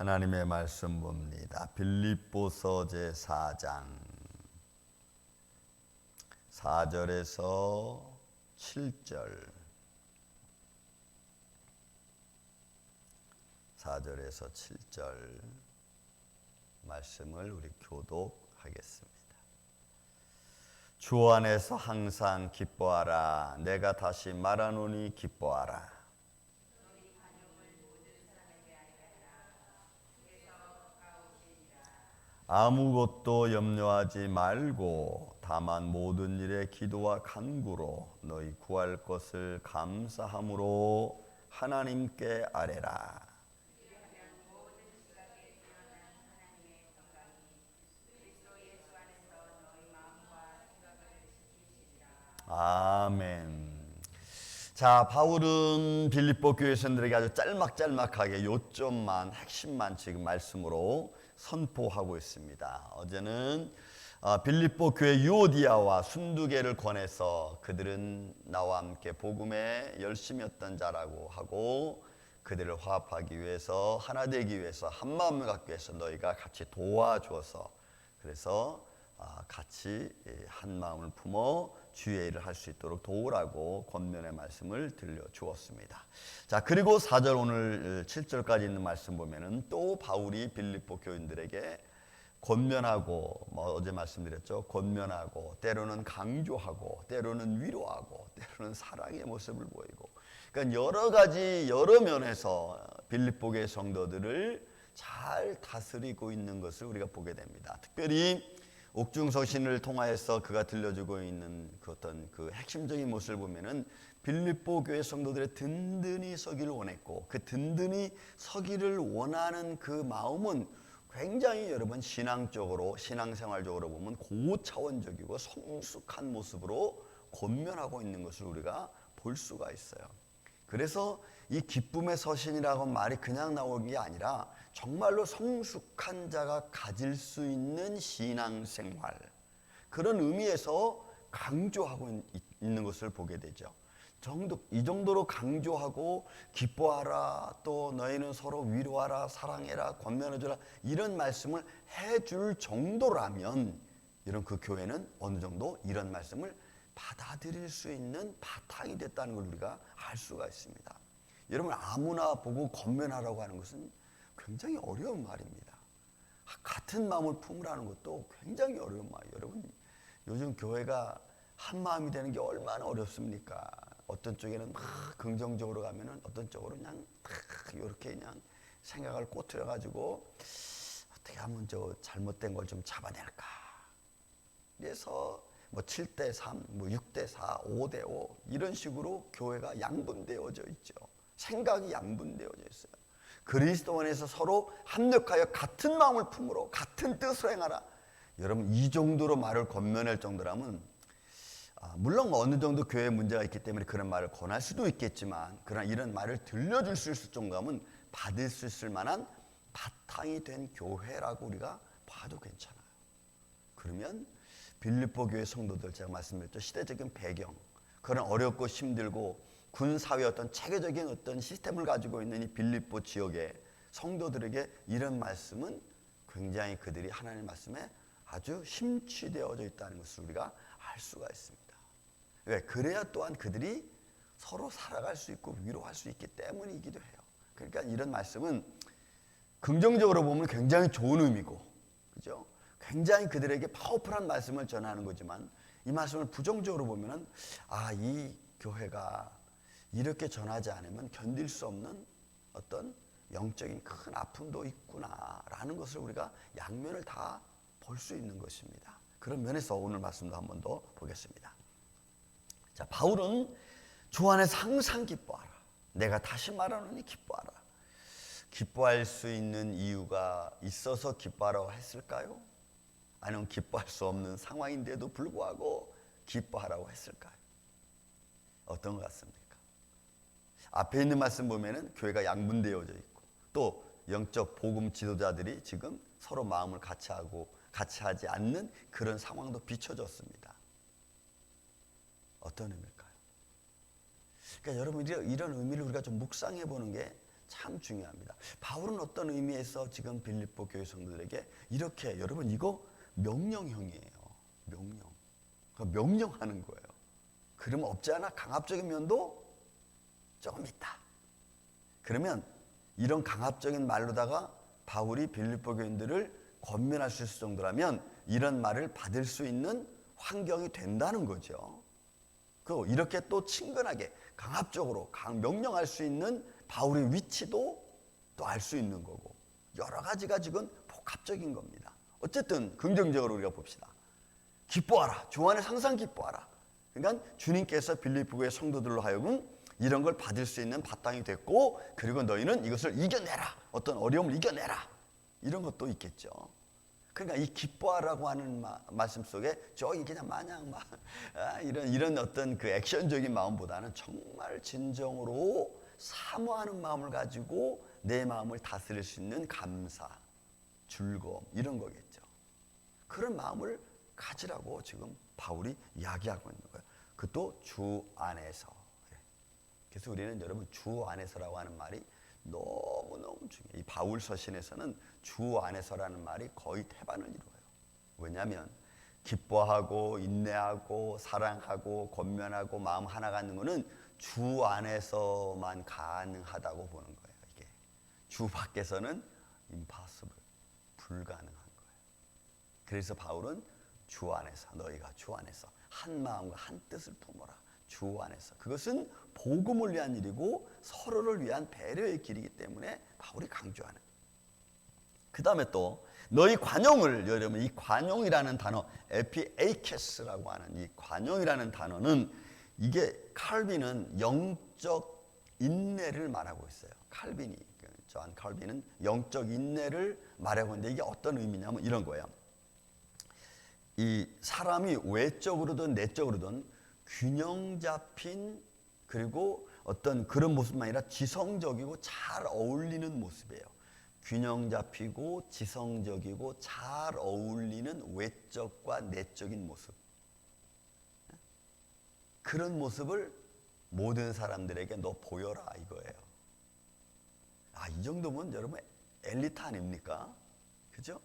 하나님의 말씀 봅니다. 빌립보서 제 4장 4절에서 7절 4절에서 7절 말씀을 우리 교독하겠습니다. 주 안에서 항상 기뻐하라. 내가 다시 말하노니 기뻐하라. 아무것도 염려하지 말고 다만 모든 일에 기도와 간구로 너희 구할 것을 감사함으로 하나님께 아뢰라. 아멘. 자, 바울은 빌립보 교회 선들에게 아주 짤막짤막하게 요점만 핵심만 지금 말씀으로 선포하고 있습니다. 어제는 어, 빌립보 교회 유오디아와 순두개를 권해서 그들은 나와 함께 복음에 열심이었던 자라고 하고 그들을 화합하기 위해서 하나 되기 위해서 한 마음을 갖기 위해서 너희가 같이 도와주어서 그래서 아, 같이 한 마음을 품어 주의 일을 할 수 있도록 도우라고 권면의 말씀을 들려 주었습니다. 자, 그리고 4절 오늘 7절까지 있는 말씀 보면은 또 바울이 빌립보 교인들에게 권면하고 뭐 어제 말씀드렸죠. 권면하고 때로는 강조하고 때로는 위로하고 때로는 사랑의 모습을 보이고 그러니까 여러 가지 여러 면에서 빌립보의 성도들을 잘 다스리고 있는 것을 우리가 보게 됩니다. 특별히 옥중서신을 통하여서 그가 들려주고 있는 그 어떤 그 핵심적인 모습을 보면은 빌립보 교회 성도들의 든든히 서기를 원했고 그 든든히 서기를 원하는 그 마음은 굉장히 여러분 신앙적으로 신앙생활적으로 보면 고차원적이고 성숙한 모습으로 권면하고 있는 것을 우리가 볼 수가 있어요. 그래서 이 기쁨의 서신이라고 말이 그냥 나오는 게 아니라 정말로 성숙한 자가 가질 수 있는 신앙생활 그런 의미에서 강조하고 있는 것을 보게 되죠. 정도 이 정도로 강조하고 기뻐하라 또 너희는 서로 위로하라 사랑해라 권면해주라 이런 말씀을 해줄 정도라면 이런 그 교회는 어느 정도 이런 말씀을 받아들일 수 있는 바탕이 됐다는 걸 우리가 알 수가 있습니다. 여러분 아무나 보고 권면하라고 하는 것은 굉장히 어려운 말입니다. 같은 마음을 품으라는 것도 굉장히 어려운 말이에요. 여러분 요즘 교회가 한 마음이 되는 게 얼마나 어렵습니까? 어떤 쪽에는 막 긍정적으로 가면은 어떤 쪽으로 그냥 딱 이렇게 그냥 생각을 꼬투려 가지고 어떻게 하면 저 잘못된 걸 좀 잡아낼까? 그래서 뭐 7대 3, 뭐 6대 4, 5대 5 이런 식으로 교회가 양분되어져 있죠. 생각이 양분되어져 있어요. 그리스도 안에서 서로 합력하여 같은 마음을 품으로 같은 뜻으로 행하라. 여러분 이 정도로 말을 권면할 정도라면 아, 물론 어느 정도 교회에 문제가 있기 때문에 그런 말을 권할 수도 있겠지만 그러나 이런 말을 들려줄 수 있을 정도면 받을 수 있을 만한 바탕이 된 교회라고 우리가 봐도 괜찮아요. 그러면 빌립보 교회 성도들 제가 말씀드렸죠 시대적인 배경 그런 어렵고 힘들고 군 사회 어떤 체계적인 어떤 시스템을 가지고 있는 이 빌립보 지역의 성도들에게 이런 말씀은 굉장히 그들이 하나님의 말씀에 아주 심취되어져 있다는 것을 우리가 알 수가 있습니다. 왜? 그래야 또한 그들이 서로 살아갈 수 있고 위로할 수 있기 때문이기도 해요. 그러니까 이런 말씀은 긍정적으로 보면 굉장히 좋은 의미고, 그죠? 굉장히 그들에게 파워풀한 말씀을 전하는 거지만 이 말씀을 부정적으로 보면은 아, 이 교회가 이렇게 전하지 않으면 견딜 수 없는 어떤 영적인 큰 아픔도 있구나라는 것을 우리가 양면을 다 볼 수 있는 것입니다. 그런 면에서 오늘 말씀도 한 번 더 보겠습니다. 자, 바울은 주 안에서 항상 기뻐하라. 내가 다시 말하노니 기뻐하라. 기뻐할 수 있는 이유가 있어서 기뻐하라고 했을까요? 아니면 기뻐할 수 없는 상황인데도 불구하고 기뻐하라고 했을까요? 어떤 것 같습니까? 앞에 있는 말씀 보면은 교회가 양분되어져 있고 또 영적 복음 지도자들이 지금 서로 마음을 같이 하고 같이 하지 않는 그런 상황도 비춰졌습니다. 어떤 의미일까요? 그러니까 여러분 이런 의미를 우리가 좀 묵상해 보는 게 참 중요합니다. 바울은 어떤 의미에서 지금 빌립보 교회 성도들에게 이렇게 여러분 이거 명령형이에요. 명령. 그러니까 명령하는 거예요. 그러면 없지 않아 강압적인 면도 조금 있다. 그러면 이런 강압적인 말로다가 바울이 빌립보 교인들을 권면할 수 있을 정도라면 이런 말을 받을 수 있는 환경이 된다는 거죠. 그 이렇게 또 친근하게 강압적으로 강 명령할 수 있는 바울의 위치도 또 알 수 있는 거고 여러 가지가 지금 복합적인 겁니다. 어쨌든 긍정적으로 우리가 봅시다. 기뻐하라. 주 안에 항상 기뻐하라. 그러니까 주님께서 빌립보의 성도들로 하여금 이런 걸 받을 수 있는 바탕이 됐고 그리고 너희는 이것을 이겨내라. 어떤 어려움을 이겨내라. 이런 것도 있겠죠. 그러니까 이 기뻐하라고 하는 마, 말씀 속에 저기 그냥 마냥 막 아, 이런 이런 어떤 그 액션적인 마음보다는 정말 진정으로 사모하는 마음을 가지고 내 마음을 다스릴 수 있는 감사, 즐거움 이런 거겠죠. 그런 마음을 가지라고 지금 바울이 이야기하고 있는 거예요. 그것도 주 안에서. 예. 그래서 우리는 여러분 주 안에서라고 하는 말이 너무너무 중요해요. 이 바울 서신에서는 주 안에서라는 말이 거의 태반을 이루어요. 왜냐하면 기뻐하고 인내하고 사랑하고 권면하고 마음 하나 갖는 거는 주 안에서만 가능하다고 보는 거예요. 이게 주 밖에서는 impossible 불가능한 거예요. 그래서 바울은 주 안에서 너희가 주 안에서 한 마음과 한 뜻을 품어라. 주 안에서 그것은 복음을 위한 일이고 서로를 위한 배려의 길이기 때문에 바울이 강조하는. 그 다음에 또 너희 관용을 여러분 이 관용이라는 단어 에피에이케스라고 하는 이 관용이라는 단어는 이게 칼빈은 영적 인내를 말하고 있어요. 칼빈이 저한 칼빈은 영적 인내를 말하고 있는데 이게 어떤 의미냐면 이런 거예요. 이 사람이 외적으로든 내적으로든 균형 잡힌 그리고 어떤 그런 모습만 아니라 지성적이고 잘 어울리는 모습이에요. 균형 잡히고 지성적이고 잘 어울리는 외적과 내적인 모습. 그런 모습을 모든 사람들에게 너 보여라 이거예요. 아, 이 정도면 여러분 엘리트 아닙니까? 그죠?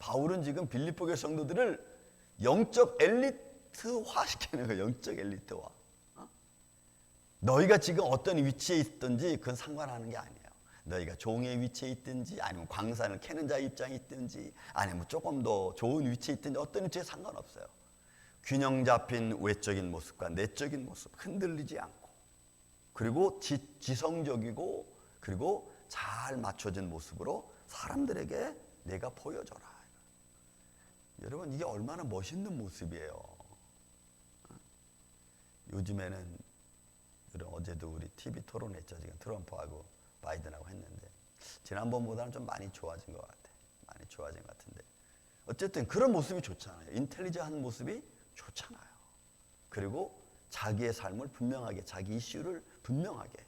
바울은 지금 빌립보 교 성도들을 영적 엘리트화 시키는 거예요. 영적 엘리트화. 어? 너희가 지금 어떤 위치에 있든지 그건 상관하는 게 아니에요. 너희가 종의 위치에 있든지 아니면 광산을 캐는 자 입장에 있든지 아니면 조금 더 좋은 위치에 있든지 어떤 위치에 상관없어요. 균형 잡힌 외적인 모습과 내적인 모습 흔들리지 않고 그리고 지, 지성적이고 그리고 잘 맞춰진 모습으로 사람들에게 내가 보여줘라. 여러분 이게 얼마나 멋있는 모습이에요. 요즘에는 어제도 우리 TV 토론했죠. 지금 트럼프하고 바이든하고 했는데 지난번보다는 좀 많이 좋아진 것 같아. 많이 좋아진 것 같은데 어쨌든 그런 모습이 좋잖아요. 인텔리저한 모습이 좋잖아요. 그리고 자기의 삶을 분명하게 자기 이슈를 분명하게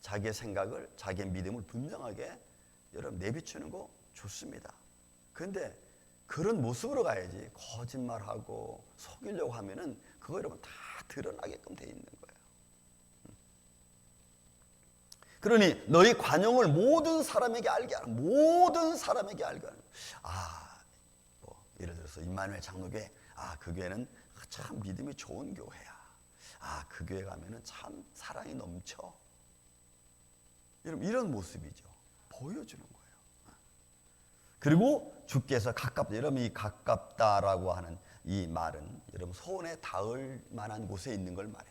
자기의 생각을 자기의 믿음을 분명하게 여러분 내비추는 거 좋습니다. 그런데 그런 모습으로 가야지 거짓말하고 속이려고 하면은 그거 여러분 다 드러나게끔 돼 있는 거예요. 음. 그러니 너희 관용을 모든 사람에게 알게 하라. 모든 사람에게 알게 하라. 아, 뭐 예를 들어서 임마누엘 장로교회, 아 그 교회는 참 믿음이 좋은 교회야. 아 그 교회 가면은 참 사랑이 넘쳐. 여러분 이런 모습이죠. 보여주는 거예요. 그리고 주께서 가깝다. 여러분 이 가깝다라고 하는 이 말은 여러분 손에 닿을 만한 곳에 있는 걸 말해.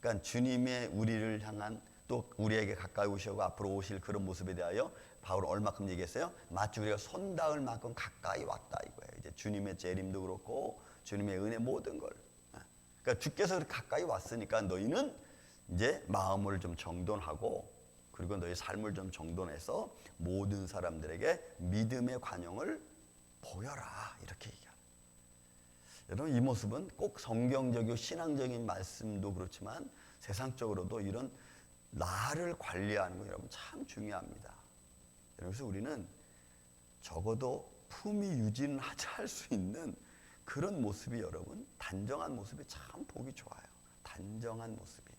그러니까 주님의 우리를 향한 또 우리에게 가까이 오시고 앞으로 오실 그런 모습에 대하여 바울 얼마큼 얘기했어요? 마치 우리가 손 닿을 만큼 가까이 왔다 이거예요. 이제 주님의 재림도 그렇고 주님의 은혜 모든 걸. 그러니까 주께서 가까이 왔으니까 너희는 이제 마음을 좀 정돈하고 그리고 너희 삶을 좀 정돈해서 모든 사람들에게 믿음의 관용을 보여라 이렇게 얘기합니다. 여러분 이 모습은 꼭 성경적이고 신앙적인 말씀도 그렇지만 세상적으로도 이런 나를 관리하는 거 여러분 참 중요합니다. 그래서 우리는 적어도 품위 유지는 하자 할 수 있는 그런 모습이 여러분 단정한 모습이 참 보기 좋아요. 단정한 모습이.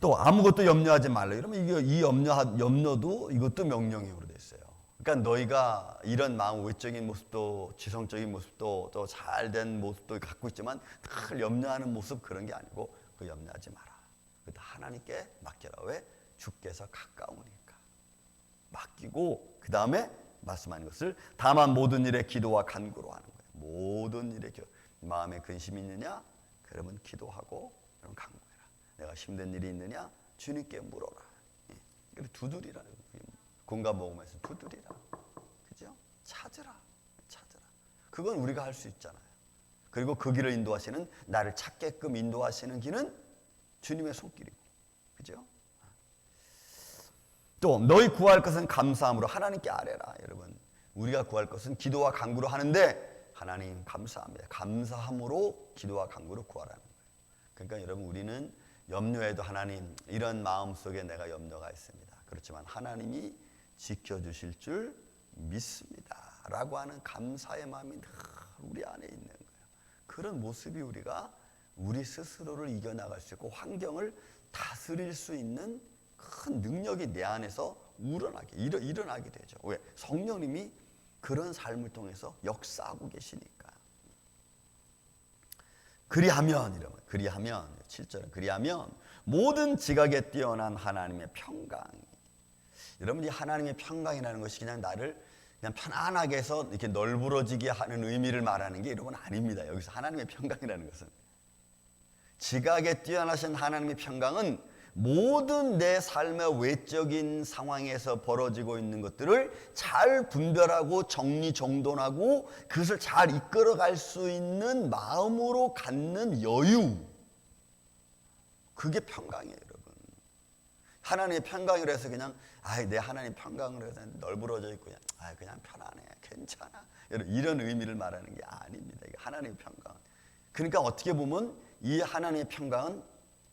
또 아무것도 염려하지 말라. 이러면 이게 이 염려 염려도 이것도 명령형으로 돼 있어요. 그러니까 너희가 이런 마음 외적인 모습도 지성적인 모습도 또 잘된 모습도 갖고 있지만 늘 염려하는 모습 그런 게 아니고 그 염려하지 마라. 그다 하나님께 맡겨라. 왜? 주께서 가까우니까. 맡기고 그 다음에 말씀하는 것을 다만 모든 일에 기도와 간구로 하는 거예요. 모든 일에 기도. 마음에 근심이 있느냐? 그러면 기도하고 그러면 간구해라. 내가 힘든 일이 있느냐? 주님께 물어라. 예. 그리고 두드리라. 공감 모험에서 두드리라. 그죠? 찾으라. 찾으라. 그건 우리가 할 수 있잖아요. 그리고 그 길을 인도하시는 나를 찾게끔 인도하시는 길은 주님의 손길이고. 그죠? 또 너희 구할 것은 감사함으로 하나님께 아뢰라 여러분. 우리가 구할 것은 기도와 간구로 하는데 하나님 감사합니다. 감사함으로 기도와 간구로 구하라는 거예요. 그러니까 여러분 우리는 염려해도 하나님 이런 마음 속에 내가 염려가 있습니다. 그렇지만 하나님이 지켜 주실 줄 믿습니다. 라고 하는 감사의 마음이 늘 우리 안에 있는 그런 모습이 우리가 우리 스스로를 이겨나갈 수 있고 환경을 다스릴 수 있는 큰 능력이 내 안에서 우러나게 일어, 일어나게 되죠. 왜? 성령님이 그런 삶을 통해서 역사하고 계시니까. 그리하면 이러면 그리하면 7절은 그리하면 모든 지각에 뛰어난 하나님의 평강이 여러분 이 하나님의 평강이라는 것이 그냥 나를 그냥 편안하게 해서 이렇게 널브러지게 하는 의미를 말하는 게 여러분 아닙니다. 여기서 하나님의 평강이라는 것은 지각에 뛰어나신 하나님의 평강은 모든 내 삶의 외적인 상황에서 벌어지고 있는 것들을 잘 분별하고 정리정돈하고 그것을 잘 이끌어갈 수 있는 마음으로 갖는 여유. 그게 평강이에요. 하나님의 평강이라 해서 그냥 아, 내 하나님 평강으로 해서 널브러져 있고 그냥 아, 그냥 편안해, 괜찮아. 이런 의미를 말하는 게 아닙니다. 이게 하나님의 평강. 그러니까 어떻게 보면 이 하나님의 평강은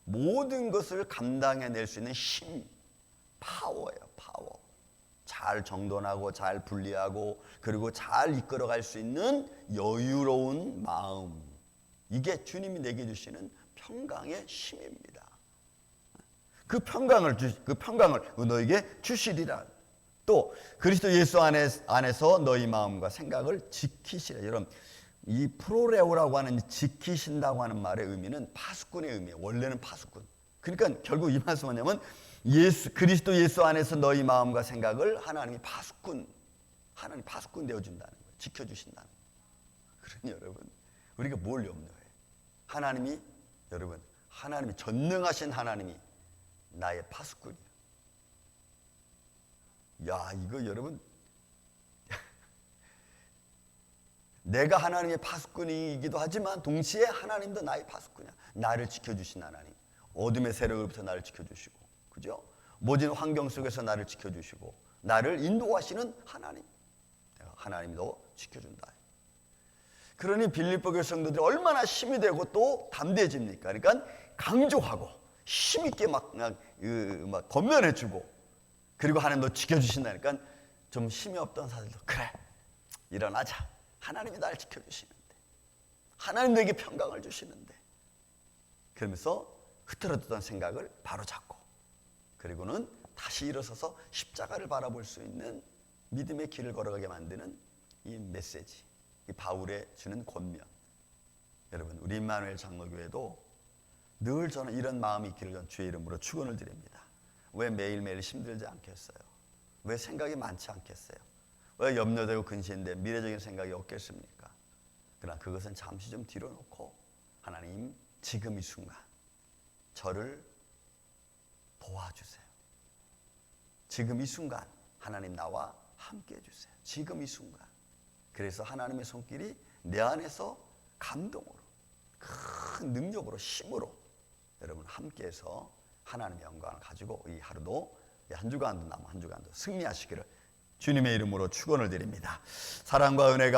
모든 것을 감당해낼 수 있는 힘, 파워예요, 파워. 잘 정돈하고 잘 분리하고 그리고 잘 이끌어갈 수 있는 여유로운 마음. 이게 주님이 내게 주시는 평강의 힘입니다. 그 평강을 주, 그 평강을 너에게 주시리라. 또 그리스도 예수 안에, 안에서 너희 마음과 생각을 지키시라. 여러분 이 프로레오라고 하는 지키신다고 하는 말의 의미는 파수꾼의 의미예요. 원래는 파수꾼. 그러니까 결국 이 말씀 뭐냐면 예수 그리스도 예수 안에서 너희 마음과 생각을 하나님이 파수꾼 하나님 파수꾼 되어 준다는 거예요. 지켜 주신다는. 그러니 여러분 우리가 뭘 염려해? 하나님이 여러분 하나님이 전능하신 하나님이 나의 파수꾼이야. 야, 이거 여러분 내가 하나님의 파수꾼이기도 하지만 동시에 하나님도 나의 파수꾼이야. 나를 지켜주신 하나님. 어둠의 세력으로부터 나를 지켜주시고, 그죠? 모진 환경 속에서 나를 지켜주시고, 나를 인도하시는 하나님. 하나님도 지켜준다. 그러니 빌립보 교회 성도들이 얼마나 힘이 되고 또 담대해집니까? 그러니까 강조하고 힘있게 막, 막, 막 건면해주고 그리고 하나님 너 지켜주신다니까 좀 힘이 없던 사람들도 그래 일어나자. 하나님이 날 지켜주시는데 하나님 내게 평강을 주시는데. 그러면서 흐트러졌던 생각을 바로 잡고 그리고는 다시 일어서서 십자가를 바라볼 수 있는 믿음의 길을 걸어가게 만드는 이 메시지 이 바울의 주는 권면. 여러분 우리 임마누엘 장로교회도 늘 저는 이런 마음이 있기를 전 주의 이름으로 축원을 드립니다 왜 매일매일 힘들지 않겠어요 왜 생각이 많지 않겠어요 왜 염려되고 근심돼 미래적인 생각이 없겠습니까? 그러나 그것은 잠시 좀 뒤로 놓고 하나님 지금 이 순간 저를 도와주세요. 지금 이 순간 하나님 나와 함께 해주세요. 지금 이 순간. 그래서 하나님의 손길이 내 안에서 감동으로 큰 능력으로 힘으로 여러분 함께해서 하나님의 영광을 가지고 이 하루도 한 주간도 남은 한 주간도 승리하시기를 주님의 이름으로 축원을 드립니다. 사랑과 은혜가